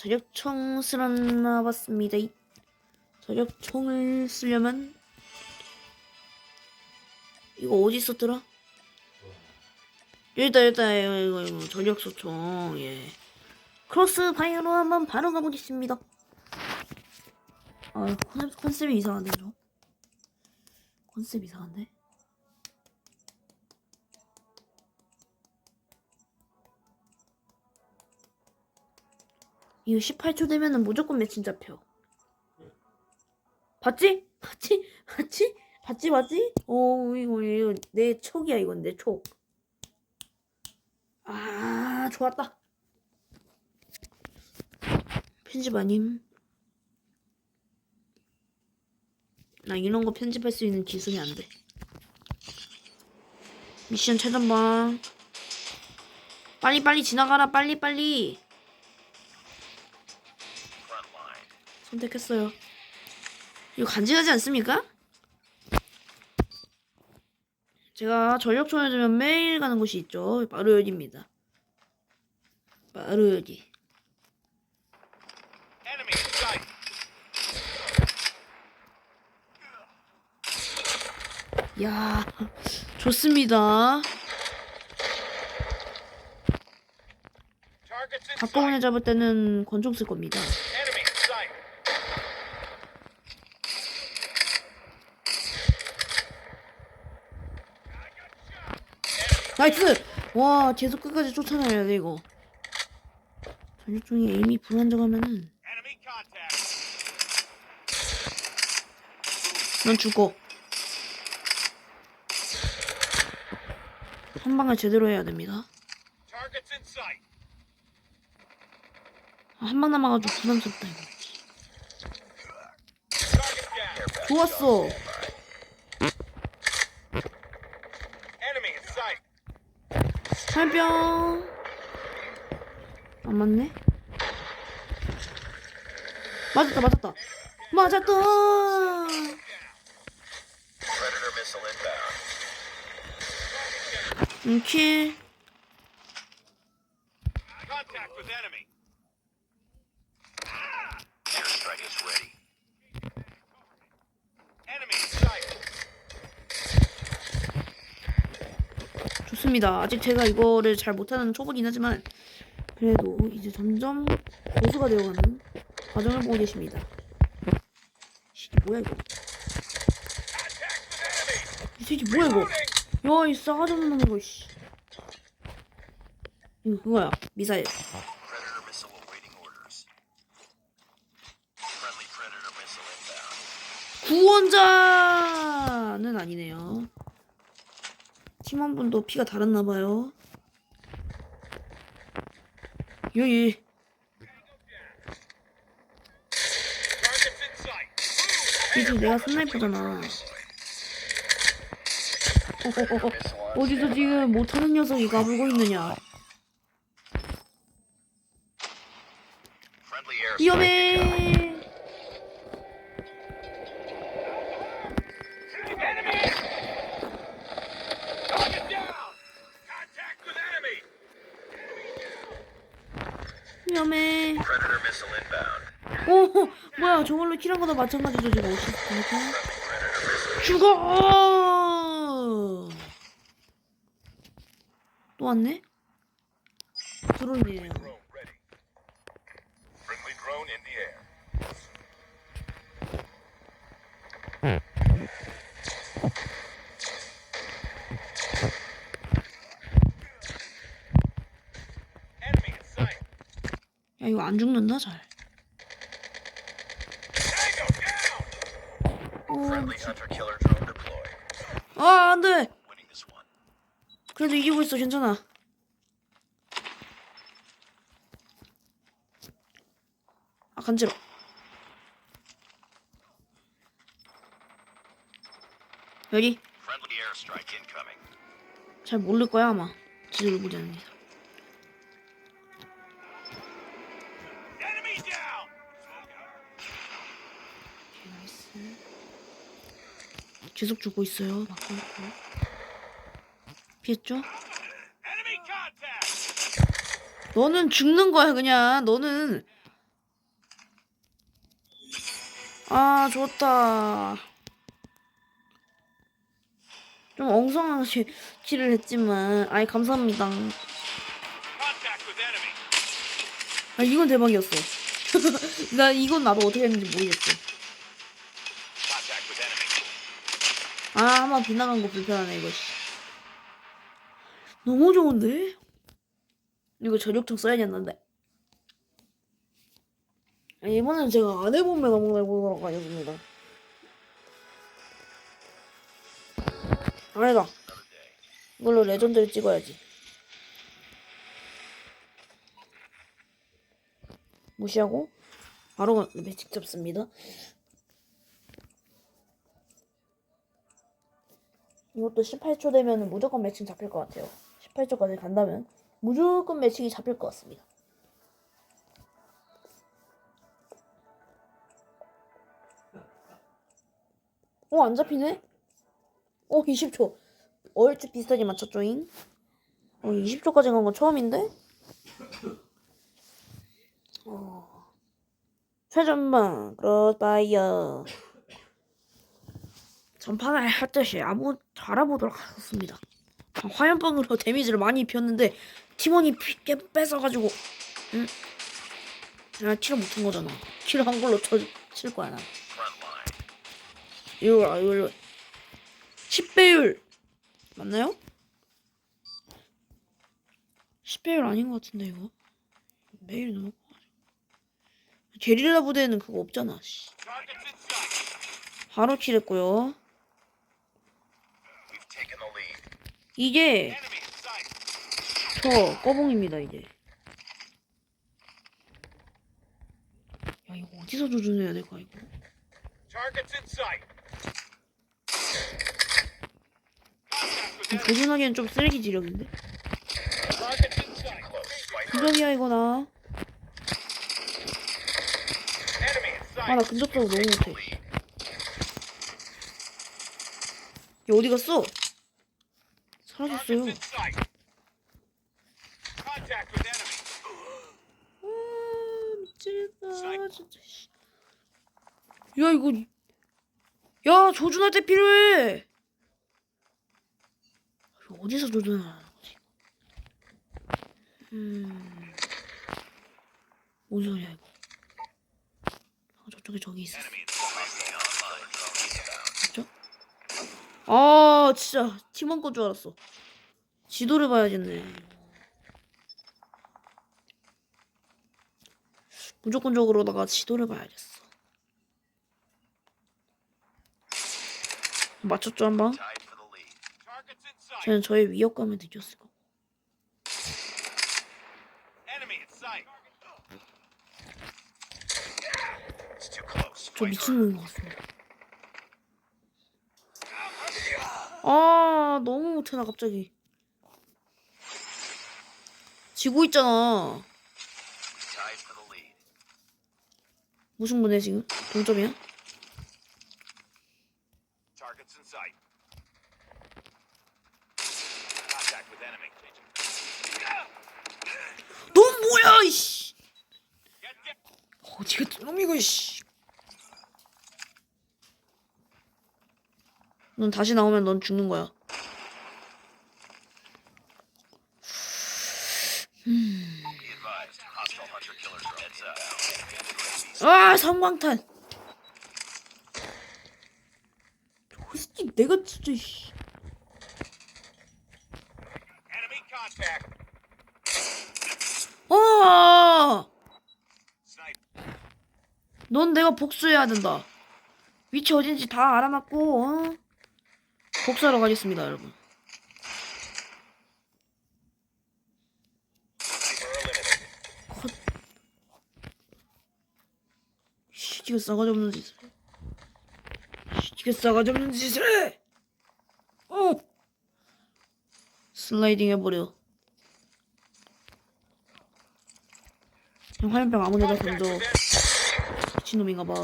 저격총 쓰러나 봤습니다. 이 저격총을 쓰려면 이거 어디 있었더라? 여기다 여기다 이거 이거 저격소총 예. 크로스 파이어로 한번 바로 가보겠습니다. 아 컨셉, 컨셉이 이상한데 좀 컨셉 이상한데? 이거 18초 되면은 무조건 매칭 잡혀. 봤지? 봤지? 봤지? 봤지? 봤지? 어 이거 이거 내 촉이야 이건 내 촉. 아 좋았다. 편집 아님. 나 이런 거 편집할 수 있는 기술이 안 돼. 미션 최전방. 빨리 빨리 지나가라 빨리 빨리. 선택했어요. 이거 간지나지 않습니까? 제가 전력촌에 들면 매일 가는 곳이 있죠. 바로 여기입니다. 바로 여기. 야, 좋습니다. Sight. 박보원에 잡을 때는 권총 쓸 겁니다. 나이스! 와, 계속 끝까지 쫓아내야 돼, 이거. 전력 중에 에임이 불안정하면은. 넌 죽어. 한 방을 제대로 해야 됩니다. Targets in sight. 아, 한방 남아가지고 부담스럽다, 이거. 좋았어. 살병. 안 맞네? 맞았다, 맞았다. 맞았다! Inbound. 좋습니다. 아직 제가 이거를 잘 못하는 초보긴 하지만 그래도 이제 점점 고수가 되어가는 과정을 보고 계십니다. 씨, 뭐야 이거? 이 새끼 뭐야 이거? 야, 이 싸가지 없는 놈 이거 씨. 이거 그거야 미사일. 구원자는 아니네요. 팀원분도 피가 달았나 봐요. 여기 Targets in sight. 이제 내가 스나이퍼잖아. 어어어, 어디서 지금 못하는 녀석이 가불고 있느냐? 위험해. 마찬가지죠, 지금 어시스트니까. Predator missile 죽어! 또 왔네? sight. 야, 이거 안 죽는다, 잘. 아, 안 돼! 그래도 이기고 있어, 괜찮아. 아, 간지러. 여기? 잘 모를 거야, 아마. 지도를 보지 않는 이상. 계속 주고 있어요. 막고 있고. 피했죠? 너는 죽는 거야, 그냥. 너는. 아, 좋다. 좀 엉성하게 킬을 했지만, 아이, 감사합니다. 아, 이건 대박이었어. 나 이건 나도 어떻게 했는지 모르겠어. 아 한번 빗나간 거 불편하네 이거. 씨. 너무 좋은데? 이거 전력총 써야겠는데. 아, 이번엔 제가 안 메가 뭔가 해보도록 하겠습니다. 아니다. 이걸로 레전드를 찍어야지. 무시하고 바로 매직 잡습니다. 이것도 18초 되면 무조건 매칭 잡힐 것 같아요. 18초까지 간다면 무조건 매칭이 잡힐 것 같습니다. 어, 안 잡히네? 어, 20초. 얼추 비슷하게 맞췄죠잉? 어, 20초까지 간 건 처음인데? 어. 최전방, 그렇다이어. 전판을 할 듯이 아무 알아보도록 하겠습니다. 아, 화염방으로 데미지를 많이 입혔는데 팀원이 피- 깨 뺏어가지고 응? 아 킬을 못한 거잖아. 킬을 한 걸로 쳐, 칠 거야 나. 이거 아 이걸로 10배율 맞나요? 10배율 아닌 것 같은데 이거 매일 너무 게릴라 부대에는 그거 없잖아. 바로 킬했고요. 이게. 저 꺼봉입니다 이제. 야 이거 어디서 조준해야 될까 이거? 조준하기엔 좀 쓰레기 지력인데? 근접이야 이거 나. 아 나 근접사고 너무 못해. 얘 어디 갔어? 사라졌어요. Enemy. 아 미치겠다 진짜. 씨. 야 이거 야 조준할 때 필요해. 어디서 조준하는 거지? 음. 뭔 소리야 이거? 아, 저쪽에 저기 있어. 아 진짜 팀원 건줄 알았어. 지도를 봐야겠네. 무조건적으로다가 지도를 봐야겠어. 맞췄죠 sight. 저는 저의 위협감을 느꼈을 거. Enemy in sight. It's too close. 저 미친놈인 것 같습니다. 아 너무 못해 나 갑자기. 지고 있잖아. 분해 지금? 동점이야? 넌 뭐야 이씨. Get, get. 어디 같은 놈이고 씨. 넌 다시 나오면 넌 죽는 거야. Up. 아 성광탄. 저 새끼 내가 진짜. 어. 넌 내가 복수해야 된다. 위치 어딘지 다 알아맞고 어? 복수하러 가겠습니다, 여러분. 시지가 싸가지 없는 짓을 해. 시지가 싸가지 없는 짓을 해. 어. 슬라이딩 해버려. 화염병 아무데나 던져. with enemy. 미친놈인가 봐.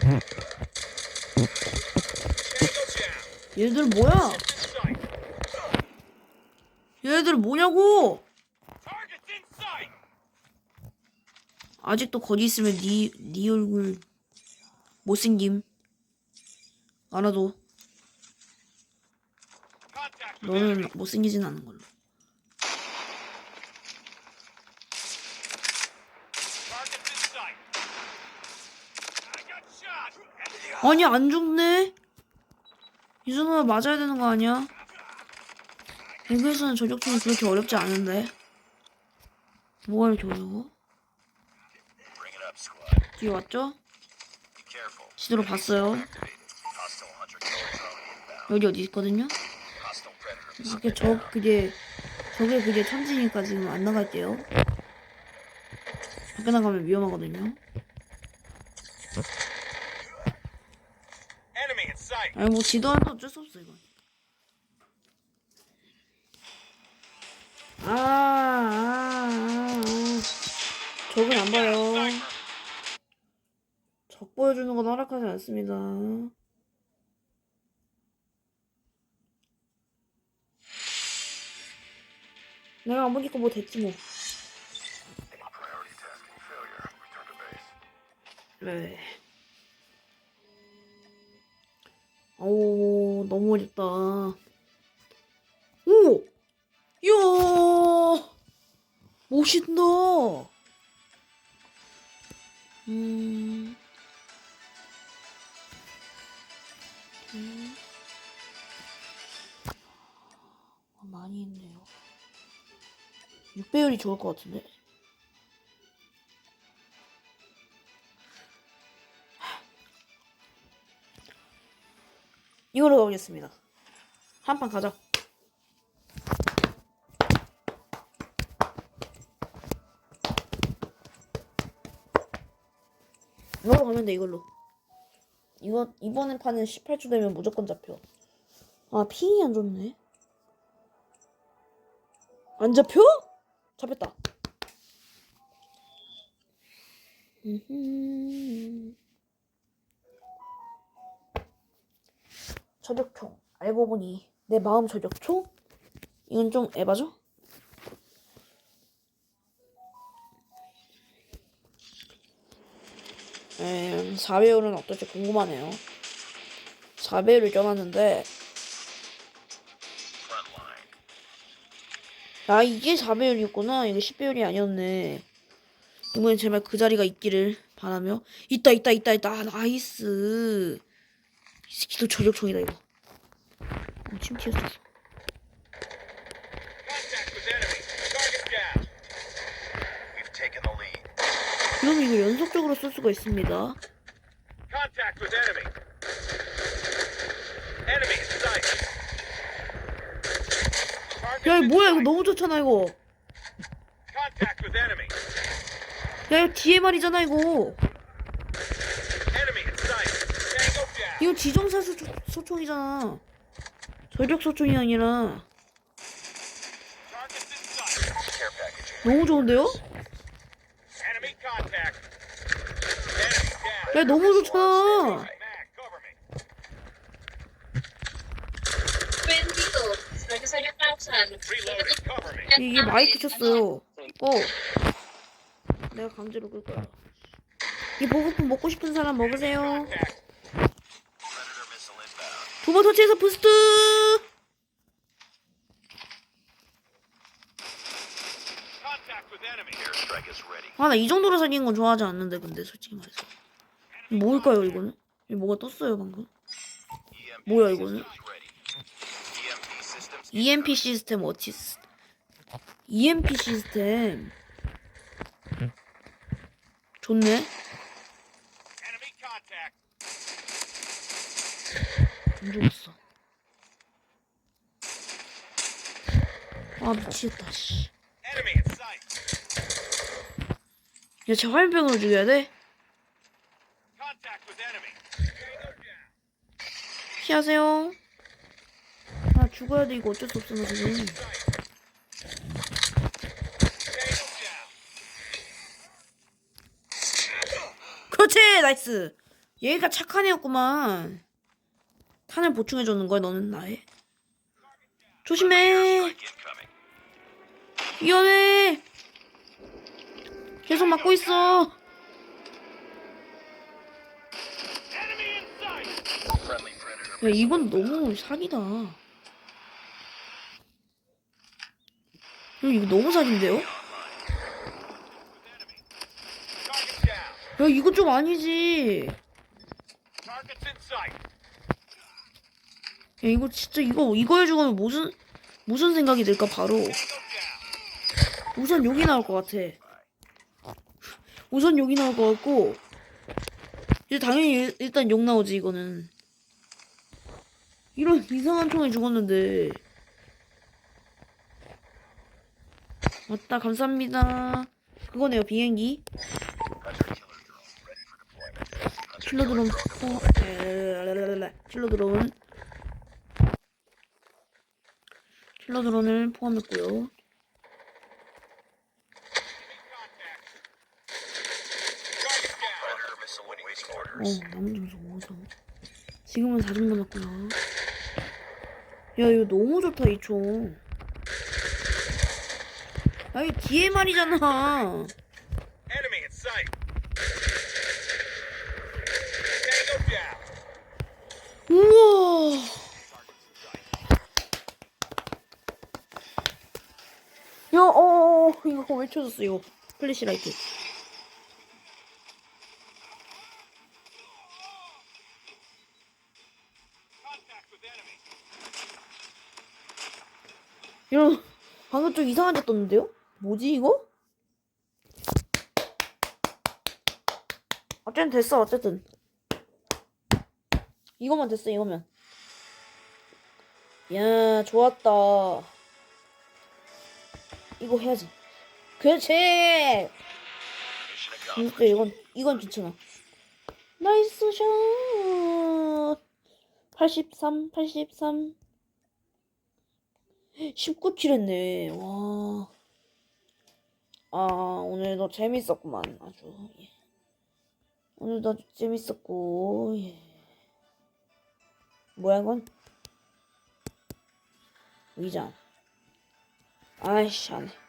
Tango down. 얘들 뭐야? 얘네들 뭐냐고. 아직도 거기 있으면 네, 네 얼굴 못생김 알아도. 너는 못생기진 않은 걸로 아니 안 죽네 이 정도면 맞아야 되는 거 아니야 배그에서는 저격총이 그렇게 어렵지 않은데 뭐가 이렇게 어려워? 뒤에 왔죠? 지도로 봤어요. 여기 어디 있거든요 밖에 저 그게 저게 그게 참지니까 지금 안 나갈게요 밖에 나가면 위험하거든요. 아니 뭐 지도하는 어쩔 수 없어 이건 아, 아, 아, 아. 적은 안 봐요. 적 보여주는 건 허락하지 않습니다 내가 안 보니까 뭐 됐지 뭐. 네. 오, 너무 어렵다. 멋있다! 음. 음. 아, 많이 있네요. 6배율이 좋을 것 같은데? 이걸로 가보겠습니다. 한 판 가자. 이걸로 가면 돼 이걸로. 이거 이번에 판은 18초 되면 무조건 잡혀. 아 핑이 안 좋네. 안 잡혀? 잡혔다. 저격총. 알고 보니 내 마음 저격총? 이건 좀 에바죠? 음, 4배율은 어떨지 궁금하네요. 4배율을 껴놨는데. 아 이게 4배율이었구나. 이게 10배율이 아니었네. 이번엔 제발 그 자리가 있기를 바라며 있다 있다 있다 있다 아, 나이스 이 새끼도 저격총이다 이거 어, 침 튀었어 그럼 이거 연속적으로 쓸 수가 있습니다 Contact with enemy. Enemy in sight. Target's 야 이거 뭐야 이거. 너무 좋잖아 이거 Contact with enemy. 야 이거 DMR이잖아 이거. 이거 지정사 소, 소총이잖아 저격 소총이 아니라. 너무 좋은데요? 야 너무 me. 이게 마이크 켰어요 어 내가 강제로 끌 거야 이 보급품 먹고 싶은 사람 먹으세요. 두 번 터치해서 부스트. 아 나 이 정도로 생긴 건 좋아하지 않는데 근데 솔직히 말해서 뭘까요 이거는? 이 뭐가 떴어요 방금? 뭐야, 이거는? EMP 시스템 어치스 EMP 시스템 좋네. 안 죽었어 아 미치겠다 씨. 야쟤 화염병으로 죽여야 돼? 피하세요 아 죽어야 돼 이거 어쩔 수 없어 나 지금. 그렇지 나이스 얘가 착한 애였구만 탄을 보충해 주는 거야 너는 나의 조심해. 위험해. 계속 막고 있어. 야 이건 너무 사기다. 야 이거 너무 사기인데요? 야. 이거 좀 아니지. 야 이거 진짜 이거 이거 해주고는 무슨 무슨 생각이 들까 바로. 우선 욕이 나올 것 같아. 우선 욕이 나올 것 같고 이제 당연히 일- 일단 욕 나오지 이거는. 이런 이상한 총에 죽었는데. 맞다 감사합니다. 그거네요 비행기. 포 에라라라라. 킬러 드론 킬러 드론을 포함했고요. 어, orders. 남은 점수 5점. 지금은 4점 남았고요. 야, 이거 너무 좋다, 이 총. 야, 이거 DMR이잖아. 우와. 야, 어, 어, 어, 이거 왜 쳐졌어, 이거. 플래시 라이트. Contact with enemy. 이런, 방금 좀 이상한 데 떴는데요? 뭐지, 이거? 어쨌든 됐어, 어쨌든. 이거만 됐어, 이거면. 야, 좋았다. 이거 해야지. 그렇지! 근데 이건, 이건 괜찮아. 나이스 샷! 83, 83. 19킬 했네. 와. 아, 오늘도 재밌었구만. 아주. 예. 오늘도 아주 재밌었고, 예. 뭐야, 이건? 의자. 아이씨, 안 해.